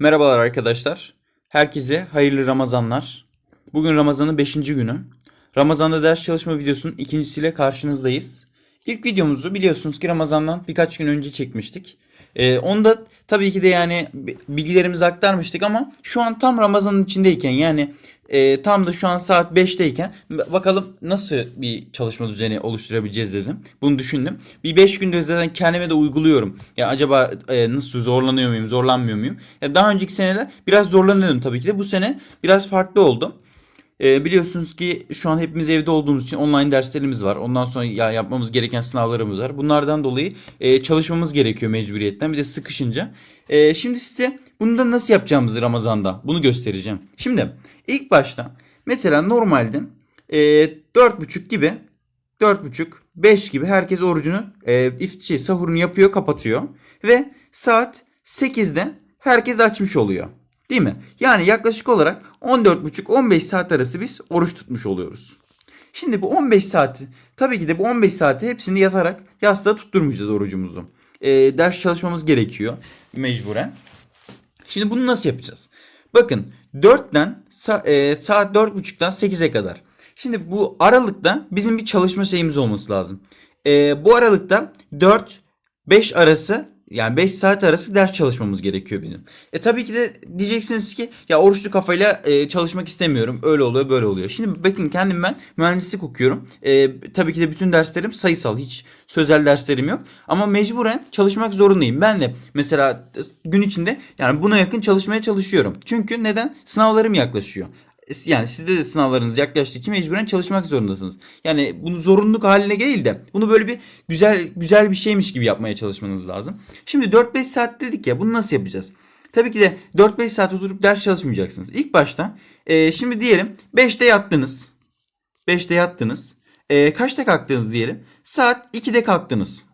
Merhabalar arkadaşlar. Herkese hayırlı Ramazanlar. Bugün Ramazan'ın 5. günü. Ramazan'da ders çalışma videosunun ikincisiyle karşınızdayız. İlk videomuzu biliyorsunuz ki Ramazan'dan birkaç gün önce çekmiştik. Ee, onda tabii ki de yani bilgilerimizi aktarmıştık ama şu an tam Ramazan'ın içindeyken yani e, tam da şu an saat 5'teyken bakalım nasıl bir çalışma düzeni oluşturabileceğiz dedim. Bunu düşündüm. Bir 5 günde zaten kendime de uyguluyorum. Ya acaba e, nasıl zorlanıyor muyum, zorlanmıyor muyum? Ya daha önceki seneler biraz zorlanıyordum tabii ki de. Bu sene biraz farklı oldu. E, biliyorsunuz ki şu an hepimiz evde olduğumuz için online derslerimiz var. Ondan sonra ya yapmamız gereken sınavlarımız var. Bunlardan dolayı e, çalışmamız gerekiyor mecburiyetten. Bir de sıkışınca. E, şimdi size bunu da nasıl yapacağımızı Ramazan'da bunu göstereceğim. Şimdi ilk başta mesela normalde e, 4.30 gibi 4.30 5 gibi herkes orucunu e, şey, sahurunu yapıyor kapatıyor. Ve saat 8'de herkes açmış oluyor. Değil mi? Yani yaklaşık olarak 14,5-15 saat arası biz oruç tutmuş oluyoruz. Şimdi bu 15 saati tabii ki de bu 15 saati hepsini yatarak yastığa tutturmayacağız orucumuzu. Ee, ders çalışmamız gerekiyor mecburen. Şimdi bunu nasıl yapacağız? Bakın 4'ten sa- e, saat 4.30'dan 8'e kadar. Şimdi bu aralıkta bizim bir çalışma şeyimiz olması lazım. E, bu aralıkta 4-5 arası yani 5 saat arası ders çalışmamız gerekiyor bizim. E tabii ki de diyeceksiniz ki ya oruçlu kafayla e, çalışmak istemiyorum. Öyle oluyor böyle oluyor. Şimdi bakın kendim ben mühendislik okuyorum. E, tabii ki de bütün derslerim sayısal. Hiç sözel derslerim yok. Ama mecburen çalışmak zorundayım. Ben de mesela gün içinde yani buna yakın çalışmaya çalışıyorum. Çünkü neden? Sınavlarım yaklaşıyor yani sizde de sınavlarınız yaklaştığı için mecburen çalışmak zorundasınız. Yani bunu zorunluluk haline değil de bunu böyle bir güzel güzel bir şeymiş gibi yapmaya çalışmanız lazım. Şimdi 4-5 saat dedik ya bunu nasıl yapacağız? Tabii ki de 4-5 saat oturup ders çalışmayacaksınız. İlk başta e, şimdi diyelim 5'te yattınız. 5'te yattınız. E, kaçta kalktınız diyelim? Saat 2'de kalktınız.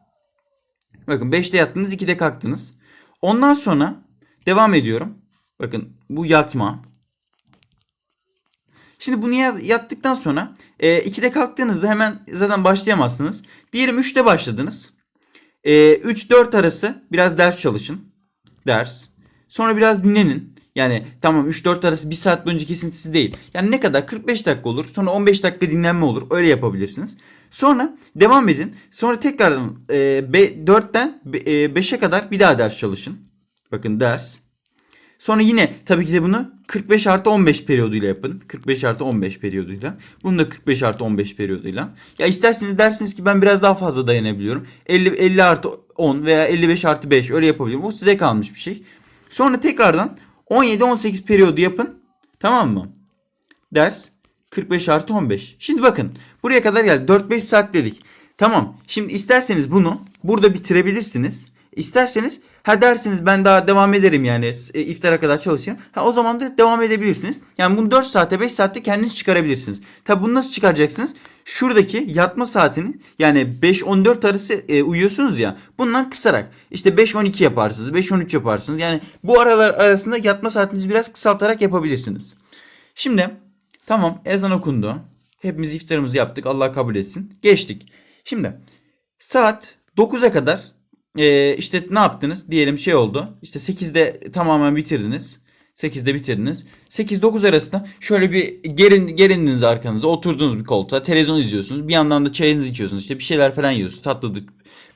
Bakın 5'te yattınız 2'de kalktınız. Ondan sonra devam ediyorum. Bakın bu yatma. Şimdi bunu yattıktan sonra e, 2'de kalktığınızda hemen zaten başlayamazsınız. Diyelim 3'te başladınız. E, 3-4 arası biraz ders çalışın. Ders. Sonra biraz dinlenin. Yani tamam 3-4 arası 1 saat boyunca kesintisi değil. Yani ne kadar 45 dakika olur. Sonra 15 dakika dinlenme olur. Öyle yapabilirsiniz. Sonra devam edin. Sonra tekrardan e, 4'ten 5'e kadar bir daha ders çalışın. Bakın ders. Sonra yine tabii ki de bunu 45 artı 15 periyoduyla yapın. 45 artı 15 periyoduyla. Bunu da 45 artı 15 periyoduyla. Ya isterseniz dersiniz ki ben biraz daha fazla dayanabiliyorum. 50, 50 artı 10 veya 55 artı 5 öyle yapabilirim. O size kalmış bir şey. Sonra tekrardan 17-18 periyodu yapın. Tamam mı? Ders 45 artı 15. Şimdi bakın buraya kadar geldi. 4-5 saat dedik. Tamam. Şimdi isterseniz bunu burada bitirebilirsiniz. İsterseniz ha dersiniz ben daha devam ederim yani e, iftara kadar çalışayım. Ha o zaman da devam edebilirsiniz. Yani bunu 4 saatte 5 saatte kendiniz çıkarabilirsiniz. Tabi bunu nasıl çıkaracaksınız? Şuradaki yatma saatini yani 5-14 arası e, uyuyorsunuz ya bundan kısarak işte 5-12 yaparsınız 5-13 yaparsınız. Yani bu aralar arasında yatma saatinizi biraz kısaltarak yapabilirsiniz. Şimdi tamam ezan okundu. Hepimiz iftarımızı yaptık Allah kabul etsin. Geçtik. Şimdi saat 9'a kadar e, işte ne yaptınız? Diyelim şey oldu. İşte 8'de tamamen bitirdiniz. 8'de bitirdiniz. 8-9 arasında şöyle bir gerin, gerindiniz arkanıza. Oturdunuz bir koltuğa. Televizyon izliyorsunuz. Bir yandan da çayınızı içiyorsunuz. İşte bir şeyler falan yiyorsunuz. Tatlıdık,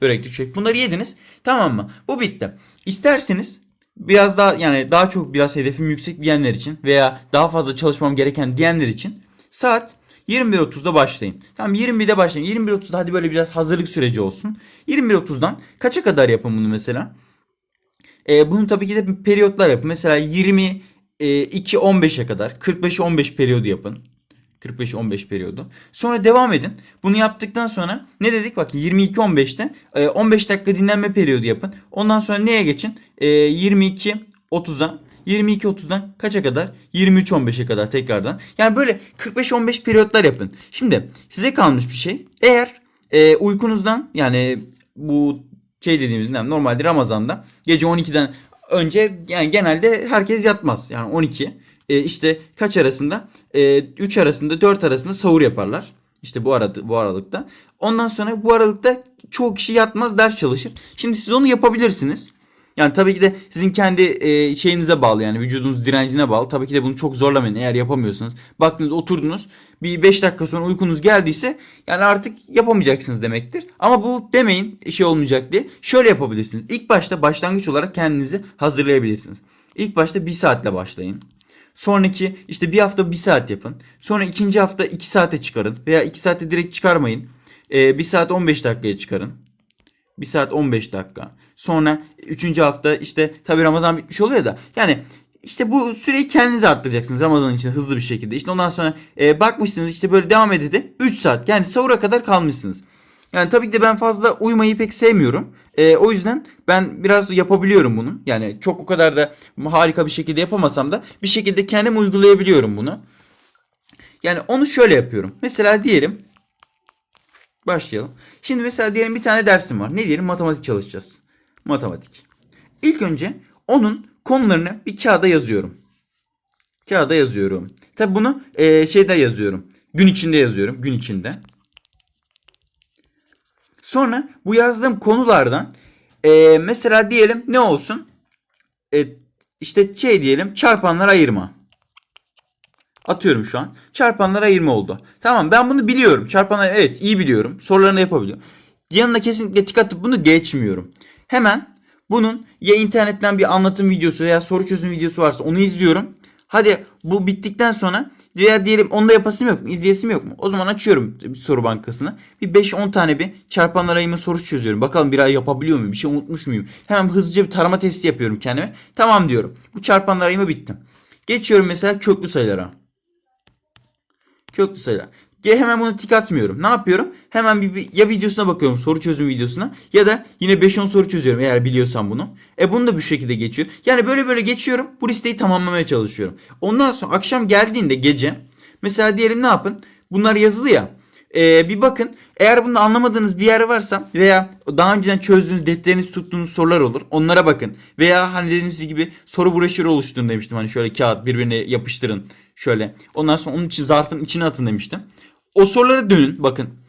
börekli, çörek. Bunları yediniz. Tamam mı? Bu bitti. İsterseniz biraz daha yani daha çok biraz hedefim yüksek diyenler için veya daha fazla çalışmam gereken diyenler için saat 21.30'da başlayın. Tamam 21'de başlayın. 21.30'da hadi böyle biraz hazırlık süreci olsun. 21.30'dan kaça kadar yapın bunu mesela? Ee, bunun tabii ki de periyotlar yapın. Mesela 22 15'e kadar 45 15 periyodu yapın. 45-15 periyodu. Sonra devam edin. Bunu yaptıktan sonra ne dedik? Bakın 22-15'te 15 dakika dinlenme periyodu yapın. Ondan sonra neye geçin? 22-30'a 22.30'dan kaça kadar? 23.15'e kadar tekrardan. Yani böyle 45-15 periyotlar yapın. Şimdi size kalmış bir şey. Eğer e, uykunuzdan yani bu şey dediğimiz normalde Ramazan'da gece 12'den önce yani genelde herkes yatmaz. Yani 12 e, işte kaç arasında? E, 3 arasında 4 arasında sahur yaparlar. İşte bu arada bu aralıkta. Ondan sonra bu aralıkta çoğu kişi yatmaz ders çalışır. Şimdi siz onu yapabilirsiniz. Yani tabii ki de sizin kendi e, şeyinize bağlı yani vücudunuz direncine bağlı. Tabii ki de bunu çok zorlamayın eğer yapamıyorsanız. Baktınız oturdunuz bir 5 dakika sonra uykunuz geldiyse yani artık yapamayacaksınız demektir. Ama bu demeyin şey olmayacak diye. Şöyle yapabilirsiniz. İlk başta başlangıç olarak kendinizi hazırlayabilirsiniz. İlk başta 1 saatle başlayın. Sonraki işte bir hafta 1 saat yapın. Sonra ikinci hafta 2 saate çıkarın. Veya 2 saate direkt çıkarmayın. Ee, 1 saat 15 dakikaya çıkarın. 1 saat 15 dakika. Sonra 3. hafta işte tabi Ramazan bitmiş oluyor da. Yani işte bu süreyi kendiniz arttıracaksınız Ramazan için hızlı bir şekilde. İşte ondan sonra e, bakmışsınız işte böyle devam edildi. 3 saat yani sahura kadar kalmışsınız. Yani tabii ki de ben fazla uyumayı pek sevmiyorum. E, o yüzden ben biraz yapabiliyorum bunu. Yani çok o kadar da harika bir şekilde yapamasam da bir şekilde kendim uygulayabiliyorum bunu. Yani onu şöyle yapıyorum. Mesela diyelim başlayalım. Şimdi mesela diyelim bir tane dersim var. Ne diyelim? Matematik çalışacağız. Matematik. İlk önce onun konularını bir kağıda yazıyorum. Kağıda yazıyorum. Tabi bunu e, şeyde yazıyorum. Gün içinde yazıyorum. Gün içinde. Sonra bu yazdığım konulardan e, mesela diyelim ne olsun? E, işte şey diyelim çarpanlar ayırma. Atıyorum şu an. Çarpanlar ayırma oldu. Tamam ben bunu biliyorum. Çarpanlar evet iyi biliyorum. Sorularını yapabiliyorum. Yanına kesinlikle tik atıp bunu geçmiyorum. Hemen bunun ya internetten bir anlatım videosu veya soru çözüm videosu varsa onu izliyorum. Hadi bu bittikten sonra veya diyelim onu da yapasım yok mu? izleyesim yok mu? O zaman açıyorum bir soru bankasını. Bir 5-10 tane bir çarpanlar ayırma sorusu çözüyorum. Bakalım bir ay yapabiliyor muyum? Bir şey unutmuş muyum? Hemen hızlıca bir tarama testi yapıyorum kendime. Tamam diyorum. Bu çarpanlar ayırma bitti. Geçiyorum mesela köklü sayılara. Köklü sayılar. Ya hemen bunu tik atmıyorum. Ne yapıyorum? Hemen bir, bir ya videosuna bakıyorum soru çözüm videosuna ya da yine 5-10 soru çözüyorum eğer biliyorsam bunu. E bunu da bu şekilde geçiyor. Yani böyle böyle geçiyorum. Bu listeyi tamamlamaya çalışıyorum. Ondan sonra akşam geldiğinde gece mesela diyelim ne yapın? Bunlar yazılı ya. E, bir bakın eğer bunu anlamadığınız bir yer varsa veya daha önceden çözdüğünüz defteriniz tuttuğunuz sorular olur. Onlara bakın. Veya hani dediğimiz gibi soru broşürü oluşturun demiştim. Hani şöyle kağıt birbirine yapıştırın. Şöyle. Ondan sonra onun için zarfın içine atın demiştim. O sorulara dönün bakın.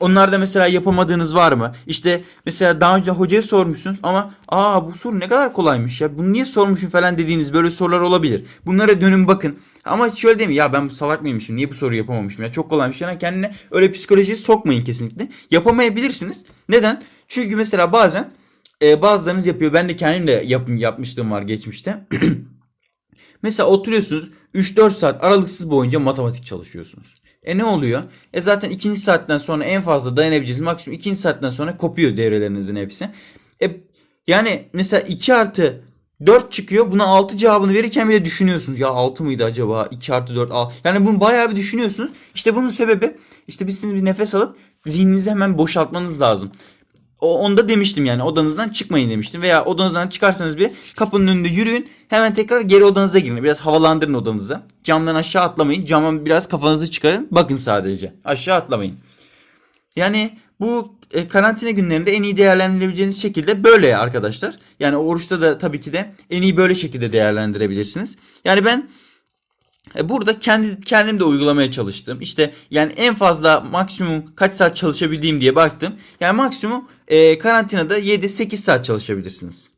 Onlarda mesela yapamadığınız var mı? İşte mesela daha önce hocaya sormuşsunuz ama aa bu soru ne kadar kolaymış ya. Bunu niye sormuşum falan dediğiniz böyle sorular olabilir. Bunlara dönün bakın. Ama şöyle mi? Ya ben bu salak mıymışım? Niye bu soruyu yapamamışım? Ya çok kolaymış. Yani kendine öyle psikolojiye sokmayın kesinlikle. Yapamayabilirsiniz. Neden? Çünkü mesela bazen e, bazılarınız yapıyor. Ben de kendim de yap, yapmıştım var geçmişte. mesela oturuyorsunuz 3-4 saat aralıksız boyunca matematik çalışıyorsunuz. E ne oluyor? E zaten ikinci saatten sonra en fazla dayanabileceğiniz maksimum ikinci saatten sonra kopuyor devrelerinizin hepsi. E yani mesela 2 artı 4 çıkıyor. Buna 6 cevabını verirken bile düşünüyorsunuz. Ya 6 mıydı acaba? 2 artı 4 al. Yani bunu bayağı bir düşünüyorsunuz. İşte bunun sebebi işte biz bir nefes alıp zihninizi hemen boşaltmanız lazım. Onda demiştim yani odanızdan çıkmayın demiştim. Veya odanızdan çıkarsanız bile kapının önünde yürüyün. Hemen tekrar geri odanıza girin. Biraz havalandırın odanızı. Camdan aşağı atlamayın. Camdan biraz kafanızı çıkarın. Bakın sadece. Aşağı atlamayın. Yani bu e, karantina günlerinde en iyi değerlendirebileceğiniz şekilde böyle arkadaşlar. Yani oruçta da tabii ki de en iyi böyle şekilde değerlendirebilirsiniz. Yani ben e, Burada kendi kendim de uygulamaya çalıştım. İşte yani en fazla maksimum kaç saat çalışabildiğim diye baktım. Yani maksimum e, karantinada 7-8 saat çalışabilirsiniz.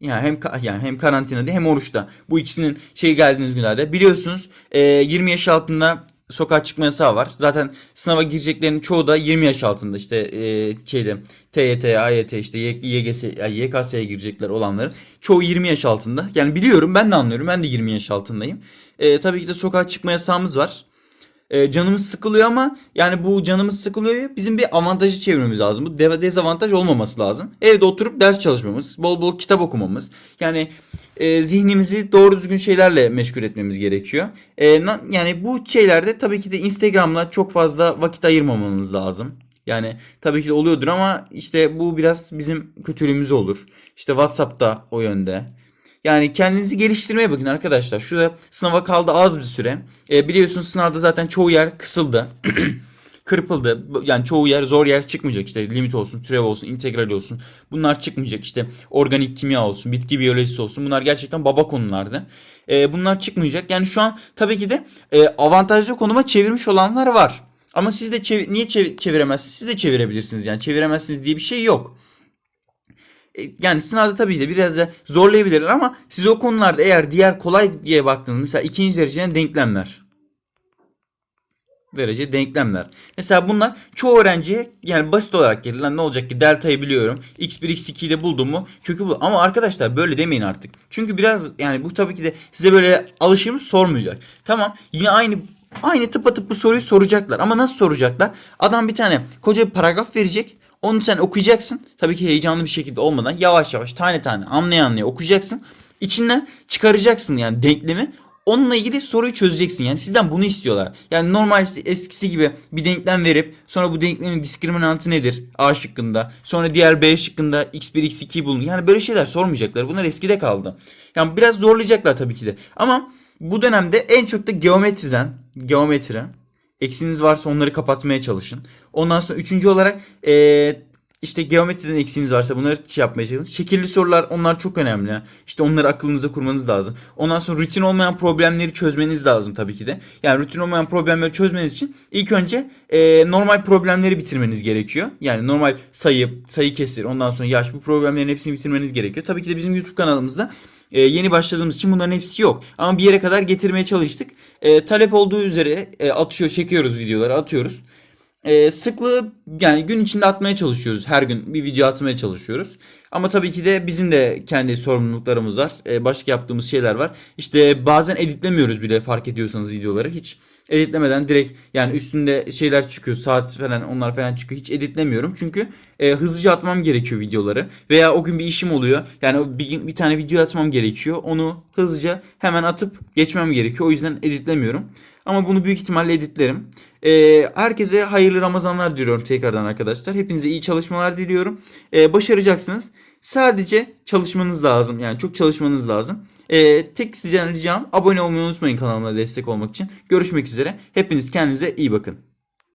Yani hem yani hem karantinada hem oruçta. Bu ikisinin şey geldiğiniz günlerde biliyorsunuz e, 20 yaş altında sokağa çıkma yasağı var. Zaten sınava gireceklerin çoğu da 20 yaş altında işte e, şeyde TYT, AYT işte YGS, YKS'ye girecekler olanların çoğu 20 yaş altında. Yani biliyorum ben de anlıyorum ben de 20 yaş altındayım. E, tabii ki de sokağa çıkma yasağımız var. E, canımız sıkılıyor ama yani bu canımız sıkılıyor bizim bir avantajı çevirmemiz lazım. Bu dezavantaj olmaması lazım. Evde oturup ders çalışmamız, bol bol kitap okumamız. Yani e, zihnimizi doğru düzgün şeylerle meşgul etmemiz gerekiyor. E, yani bu şeylerde tabii ki de Instagram'la çok fazla vakit ayırmamamız lazım. Yani tabii ki de oluyordur ama işte bu biraz bizim kötülüğümüz olur. İşte WhatsApp'ta o yönde. Yani kendinizi geliştirmeye bakın arkadaşlar. Şurada sınava kaldı az bir süre. E, biliyorsunuz sınavda zaten çoğu yer kısıldı. kırpıldı. Yani çoğu yer zor yer çıkmayacak. İşte limit olsun, türev olsun, integral olsun. Bunlar çıkmayacak. İşte organik kimya olsun, bitki biyolojisi olsun. Bunlar gerçekten baba konulardı. E, bunlar çıkmayacak. Yani şu an tabii ki de e, avantajlı konuma çevirmiş olanlar var. Ama siz de çev- niye çev- çeviremezsiniz? Siz de çevirebilirsiniz. Yani çeviremezsiniz diye bir şey yok. E, Yani sınavda tabii de biraz da zorlayabilirler ama siz o konularda eğer diğer kolay diye baktığınız mesela ikinci dereceden denklemler derece denklemler. Mesela bunlar çoğu öğrenciye yani basit olarak gelir. Lan ne olacak ki delta'yı biliyorum. x1 x2'yi de buldum mu kökü bul. Ama arkadaşlar böyle demeyin artık. Çünkü biraz yani bu tabii ki de size böyle alışımı sormayacak. Tamam yine aynı aynı tıpatıp bu soruyu soracaklar. Ama nasıl soracaklar? Adam bir tane koca bir paragraf verecek. Onu sen okuyacaksın. Tabii ki heyecanlı bir şekilde olmadan yavaş yavaş tane tane anlaya anlaya okuyacaksın. İçinden çıkaracaksın yani denklemi. Onunla ilgili soruyu çözeceksin. Yani sizden bunu istiyorlar. Yani normal eskisi gibi bir denklem verip sonra bu denklemin diskriminantı nedir? A şıkkında. Sonra diğer B şıkkında x1 x2'yi bulun. Yani böyle şeyler sormayacaklar. Bunlar eskide kaldı. Yani biraz zorlayacaklar tabii ki de. Ama bu dönemde en çok da geometriden, geometri eksiniz varsa onları kapatmaya çalışın. Ondan sonra üçüncü olarak eee işte geometriden eksiğiniz varsa bunları şey yapmaya çalışın. Şekilli sorular onlar çok önemli. İşte onları aklınıza kurmanız lazım. Ondan sonra rutin olmayan problemleri çözmeniz lazım tabii ki de. Yani rutin olmayan problemleri çözmeniz için ilk önce e, normal problemleri bitirmeniz gerekiyor. Yani normal sayı, sayı kesir, ondan sonra yaş bu problemlerin hepsini bitirmeniz gerekiyor. Tabii ki de bizim YouTube kanalımızda e, yeni başladığımız için bunların hepsi yok. Ama bir yere kadar getirmeye çalıştık. E, talep olduğu üzere e, atıyor, çekiyoruz videoları, atıyoruz. Ee, sıklığı yani gün içinde atmaya çalışıyoruz. Her gün bir video atmaya çalışıyoruz. Ama tabii ki de bizim de kendi sorumluluklarımız var. Ee, başka yaptığımız şeyler var. İşte bazen editlemiyoruz bile fark ediyorsanız videoları. Hiç editlemeden direkt yani üstünde şeyler çıkıyor. Saat falan onlar falan çıkıyor. Hiç editlemiyorum. Çünkü e, hızlıca atmam gerekiyor videoları. Veya o gün bir işim oluyor. Yani bir, bir tane video atmam gerekiyor. Onu hızlıca hemen atıp geçmem gerekiyor. O yüzden editlemiyorum. Ama bunu büyük ihtimalle editlerim. Ee, herkese hayırlı Ramazanlar diliyorum tekrardan arkadaşlar. Hepinize iyi çalışmalar diliyorum. Ee, başaracaksınız. Sadece çalışmanız lazım. Yani çok çalışmanız lazım. Ee, tek sizden ricam abone olmayı unutmayın kanalıma destek olmak için. Görüşmek üzere. Hepiniz kendinize iyi bakın.